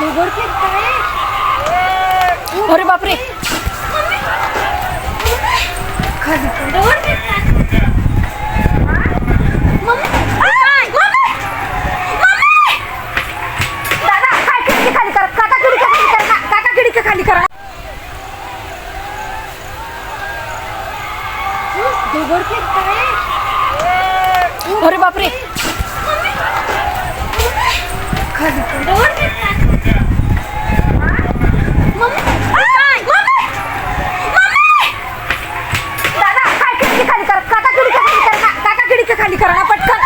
दगडफेक काय? अरे बापरे खाली पण दगडफेक काय? मम्मी! आय! मम्मी! मम्मी! दादा, काय खिडकी खाली करा काका खिडकी खाली करा का- काका खिडकी खाली करा दगडफेक काय अरे बापरे खाली पण दगडफेक काय? मम्मी! आय! मम्मी! मम्मी! दादा, काय खिडकी खाली करा काका खिडकी खाली करा का- काका खिडकी खाली करा ना पटकन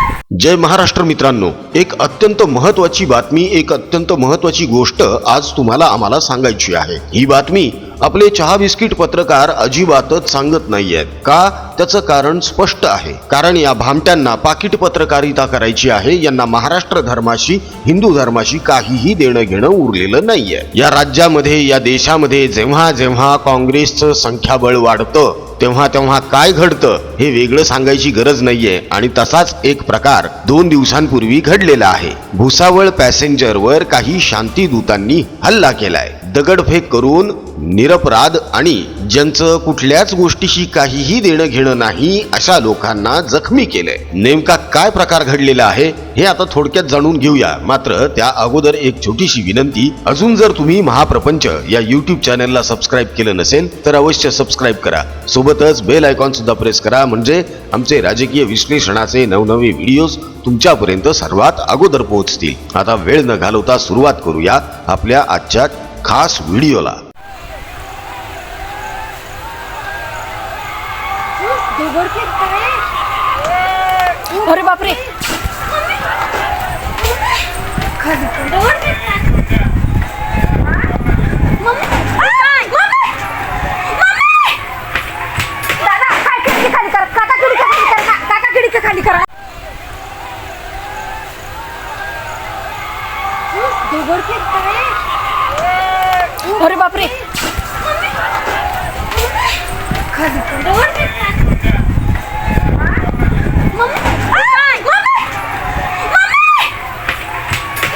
जय महाराष्ट्र मित्रांनो. एक अत्यंत महत्वाची बातमी एक अत्यंत महत्वाची गोष्ट आज तुम्हाला आम्हाला सांगायची आहे. ही बातमी आपले चहा बिस्किट पत्रकार अजिबातच सांगत नाहीयेत. का? त्याचं कारण स्पष्ट आहे. कारण या भामट्यांना पाकिट पत्रकारिता करायची आहे. यांना महाराष्ट्र धर्माशी हिंदू धर्माशी काहीही देणं घेणं उरलेलं नाहीये. या राज्यामध्ये या देशामध्ये जेव्हा जेव्हा काँग्रेसचं संख्याबळ वाढतं तेव्हा तेव्हा काय घडतं हे वेगळं सांगायची गरज नाहीये. आणि तसाच एक प्रकार दोन दिवसांपूर्वी घडलेला आहे. भुसावळ पॅसेंजरवर काही शांतीदूतांनी हल्ला केलाय. दगडफेक करून निरपराध आणि ज्यांचं कुठल्याच गोष्टीशी काहीही देणं घेणं नाही अशा लोकांना जखमी केलंय. नेमका काय प्रकार घडलेला आहे हे आता थोडक्यात जाणून घेऊया. मात्र त्या अगोदर एक छोटीशी विनंती. अजून जर तुम्ही महाप्रपंच या युट्यूब चॅनलला सबस्क्राईब केलं नसेल तर अवश्य सबस्क्राईब करा. सोबतच बेल आयकॉन सुद्धा प्रेस करा. म्हणजे आमचे राजकीय विश्लेषणाचे नवनवे व्हिडिओज तुमच्यापर्यंत सर्वात अगोदर पोहोचतील. आता वेळ न घालवता सुरुवात करूया आपल्या आजच्या खास व्हिडिओला दगडफेक काय अरे बापरे खाली पण दगडफेक काय? मम्मी! आय! मम्मी! मम्मी! दादा, काय खिडकी खाली करा काका खिडकी खाली करा का- काका खिडकी खाली करा दगडफेक काय? अरे बापरे. खाली पण दगडफेक काय? मम्मी! आय! मम्मी! मम्मी!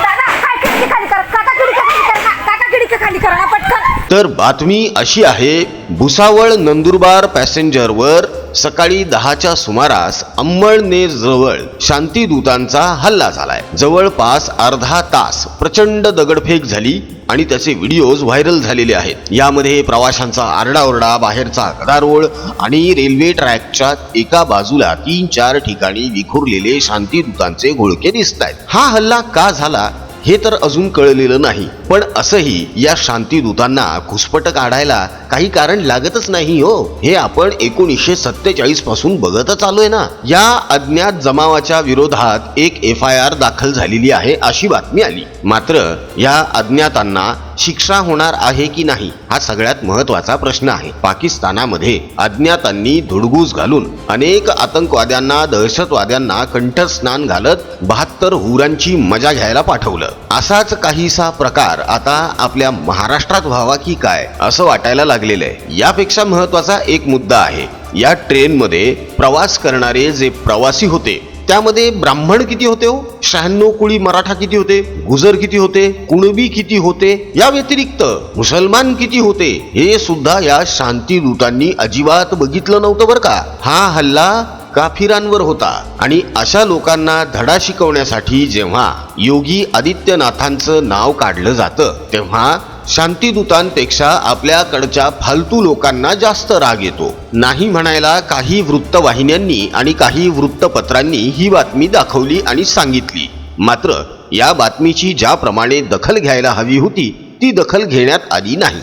दादा, काय खिडकी खाली करा काका खिडकी खाली करा का- काका खिडकी खाली करा ना पटकन तर बातमी अशी आहे भुसावळ नंदुरबार पॅसेंजरवर सकाळी दहाच्या सुमारास अंमळनेरजवळ शांतीदूतांचा हल्ला झालाय. जवळपास अर्धा तास प्रचंड दगडफेक झाली आणि त्याचे व्हिडिओज व्हायरल झालेले आहेत. यामध्ये प्रवाशांचा आरडाओरडा बाहेरचा गदारोळ आणि रेल्वे ट्रॅकच्या एका बाजूला तीन चार ठिकाणी विखुरलेले शांतीदूतांचे घोळके दिसत आहेत हा हल्ला का झाला? हे तर अजून कळलेलं नाही. पण असंही या शांतीदूतांना घुसपट काढायला काही कारण लागतच नाही हो. हे आपण एकोणीसशे सत्तेचाळीसपासून बघतच आलोय ना. या अज्ञात जमावाच्या विरोधात एक एफ आय आर दाखल झालेली आहे अशी बातमी आली. मात्र या अज्ञातांना शिक्षा होणार आहे की नाही हा सगळ्यात महत्त्वाचा प्रश्न आहे. पाकिस्तानामध्ये अज्ञातांनी धुडगूस घालून अनेक आतंकवाद्यांना दहशतवाद्यांना कंठस्नान घालत बहात्तर हुरांची मजा घ्यायला पाठवलं. असाच काहीसा प्रकार आता आपल्या महाराष्ट्रात व्हावा की काय असं वाटायला लागलेलं आहे. यापेक्षा महत्त्वाचा एक मुद्दा आहे. या ट्रेनमध्ये प्रवास करणारे जे प्रवासी होते त्यामध्ये ब्राह्मण किती होते हो? शहाण्णव कुळी मराठा किती होते? गुजर किती होते? कुणबी किती होते? या व्यतिरिक्त मुसलमान किती होते? हे सुद्धा या शांतीदूतांनी अजिबात बघितलं नव्हतं बरं का. हा हल्ला काफिरांवर होता. आणि अशा लोकांना धडा शिकवण्यासाठी जेव्हा योगी आदित्यनाथांचं नाव काढलं जातं तेव्हा शांतीदूतांपेक्षा आपल्याकडच्या फालतू लोकांना जास्त राग येतो. नाही म्हणायला काही वृत्तवाहिन्यांनी आणि काही वृत्तपत्रांनी ही बातमी दाखवली आणि सांगितली. मात्र या बातमीची ज्याप्रमाणे दखल घ्यायला हवी होती ती दखल घेण्यात आली नाही.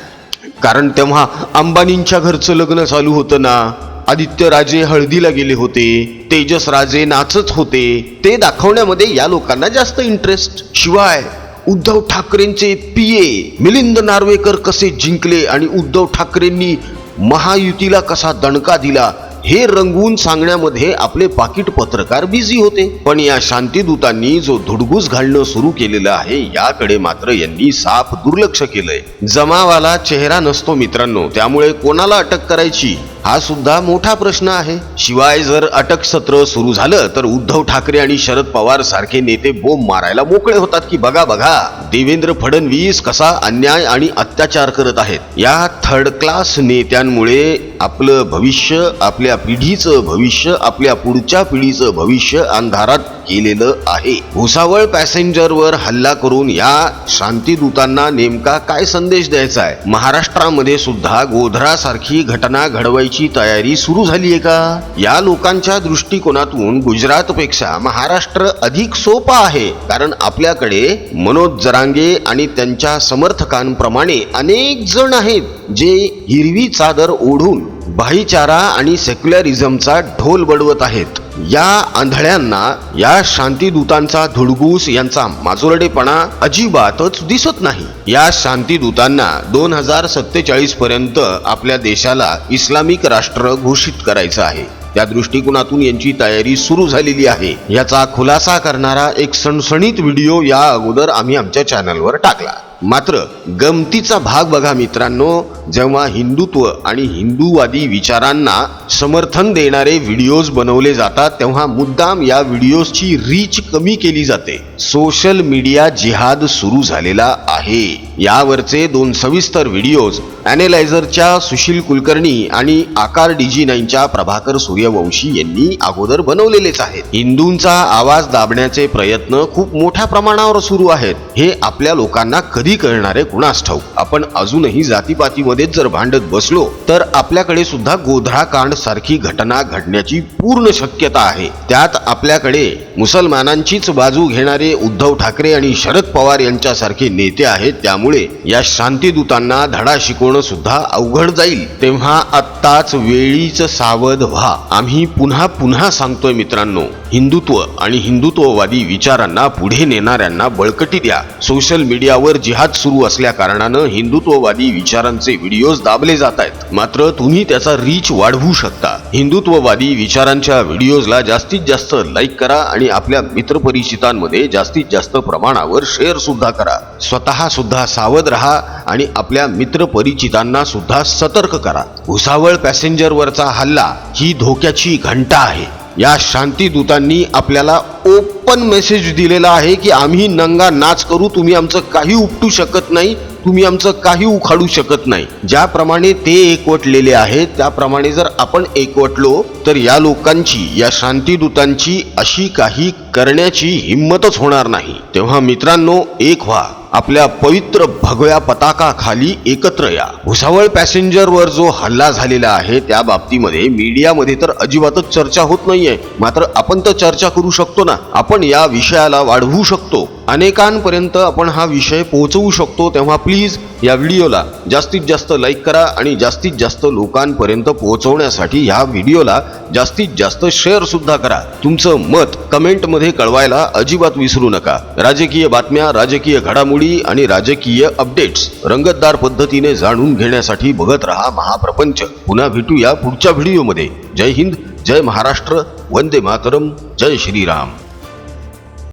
कारण तेव्हा अंबानींच्या घरचं लग्न चालू होतं ना. आदित्य राजे हळदीला गेले होते तेजस राजे नाचत होते. ते दाखवण्यामध्ये या लोकांना जास्त इंटरेस्ट शिवाय उद्धव ठाकरेंचे पीए. मिलिंद नार्वेकर कसे जिंकले आणि उद्धव ठाकरेंनी महायुतीला कसा दणका दिला हे रंगवून सांगण्यामध्ये आपले पाकिट पत्रकार बिझी होते. पण या शांतीदूतांनी जो धुडगूस घालणं सुरू केलेलं आहे याकडे मात्र यांनी साफ दुर्लक्ष केलंय. जमावाला चेहरा नसतो मित्रांनो त्यामुळे कोणाला अटक करायची? हा सुद्धा मोठा प्रश्न आहे. शिवाय जर अटक सत्र सुरू झालं तर उद्धव ठाकरे आणि शरद पवार सारखे नेते बोंब मारायला मोकळे होतात की बघा बघा. देवेंद्र फडणवीस कसा अन्याय आणि अत्याचार करत आहेत. या थर्ड क्लास नेत्यांमुळे आपलं भविष्य आपल्या पिढीचं भविष्य आपल्या पुढच्या पिढीचं भविष्य अंधारात केलेलं आहे. भुसावळ पॅसेंजरवर हल्ला करून या शांतीदूतांना नेमका काय संदेश द्यायचा आहे? महाराष्ट्रामध्ये सुद्धा गोधरा सारखी घटना घडवायची तयारी सुरू झालीये का? या लोकांच्या दृष्टिकोनातून गुजरात पेक्षा महाराष्ट्र अधिक सोपा आहे. कारण आपल्याकडे मनोज जरांगे आणि त्यांच्या समर्थकांप्रमाणे अनेक जण आहेत जे हिरवी चादर ओढून भाईचारा आणि सेक्युलरिझमचा ढोल बडवत आहेत. या आंधळ्यांना या शांतीदूतांचा धुडगूस यांचा माजोरडेपणा अजिबातच दिसत नाही. या शांतीदूतांना दोन हजार सत्तेचाळीस पर्यंत आपल्या देशाला इस्लामिक राष्ट्र घोषित करायचं आहे. त्या दृष्टिकोनातून यांची तयारी सुरू झालेली आहे. याचा खुलासा करणारा एक सणसणीत व्हिडिओ या अगोदर आम्ही आमच्या चॅनलवर टाकला. मात्र गमतीचा भाग बघा मित्रांनो जेव्हा हिंदुत्व आणि हिंदूवादी विचारांना समर्थन देणारे व्हिडिओज बनवले जातात तेव्हा मुद्दाम या व्हिडिओजची रीच कमी केली जाते. सोशल मीडिया जिहाद सुरू झालेला आहे. यावरचे दोन सविस्तर व्हिडिओज ॲनेलायझरच्या सुशील कुलकर्णी आणि आकार डीजी नाईनच्या प्रभाकर सूर्यवंशी यांनी अगोदर बनवलेलेच आहेत. हिंदूंचा आवाज दाबण्याचे प्रयत्न खूप मोठ्या प्रमाणावर सुरू आहेत. हे आपल्या लोकांना कधी कळणारे कुणास ठाऊक आपण अजूनही जातीपातीमध्येच जर भांडत बसलो तर आपल्याकडे सुद्धा गोधरा कांड सारखी घटना घडण्याची पूर्ण शक्यता आहे. त्यात आपल्याकडे मुसलमानांचीच बाजू घेणारे उद्धव ठाकरे आणि शरद पवार यांच्यासारखे नेते आहेत. त्यामुळे या शांतीदूतांना धडा शिकवणं सुद्धा अवघड जाईल. तेव्हा आत्ताच वेळीच सावध व्हा. आम्ही पुन्हा पुन्हा सांगतोय मित्रांनो. हिंदुत्व आणि हिंदुत्ववादी विचारांना पुढे नेणाऱ्यांना बळकटी द्या. सोशल मीडियावर जिहाद सुरू असल्या कारणानं हिंदुत्ववादी विचारांचे व्हिडिओज दाबले जात आहेत. मात्र तुम्ही त्याचा रीच वाढवू शकता. हिंदुत्ववादी विचारांच्या व्हिडिओजला जास्तीत जास्त लाईक करा आणि आपल्या मित्रपरिचितांमध्ये जास्तीत जास्त प्रमाणावर शेअर सुद्धा करा. स्वतः सुद्धा सावध राहा आणि आपल्या मित्रपरिचितांना सुद्धा सतर्क करा. भुसावळ पॅसेंजरवरचा हल्ला ही धोक्याची घंटा आहे. या शांतीदूतांनी आपल्याला ओपन मेसेज दिलेला आहे की आम्ही नंगा नाच करू तुम्ही आमचं काही उपटू शकत नाही तुम्ही आमचं काही उखाडू शकत नाही. ज्याप्रमाणे ते एकवटलेले आहेत त्याप्रमाणे जर आपण एकवटलो तर या लोकांची या शांतीदूतांची अशी काही करण्याची हिंमतच होणार नाही. तेव्हा मित्रांनो एक व्हा. आपल्या पवित्र भगव्या पताकाखाली एकत्र या. भुसावळ पॅसेंजरवर जो हल्ला झालेला आहे त्या बाबतीमध्ये मीडियामध्ये तर अजिबातच चर्चा होत नाहीये. मात्र आपण तर चर्चा करू शकतो ना. आपण या विषयाला वाढवू शकतो. अनेकांपर्यंत आपण हा विषय पोहोचवू शकतो तेव्हा प्लीज या व्हिडिओला जास्तीत जास्त लाईक करा आणि जास्तीत जास्त लोकांपर्यंत पोहोचवण्यासाठी ह्या व्हिडिओला जास्तीत जास्त शेअर सुद्धा करा. तुमचं मत कमेंटमध्ये कळवायला अजिबात विसरू नका. राजकीय बातम्या राजकीय घडामोडी आणि राजकीय अपडेट्स रंगतदार पद्धतीने जाणून घेण्यासाठी बघत रहा महाप्रपंच. पुन्हा भेटूया पुढच्या व्हिडिओमध्ये. जय हिंद जय महाराष्ट्र वंदे मातरम जय श्रीराम.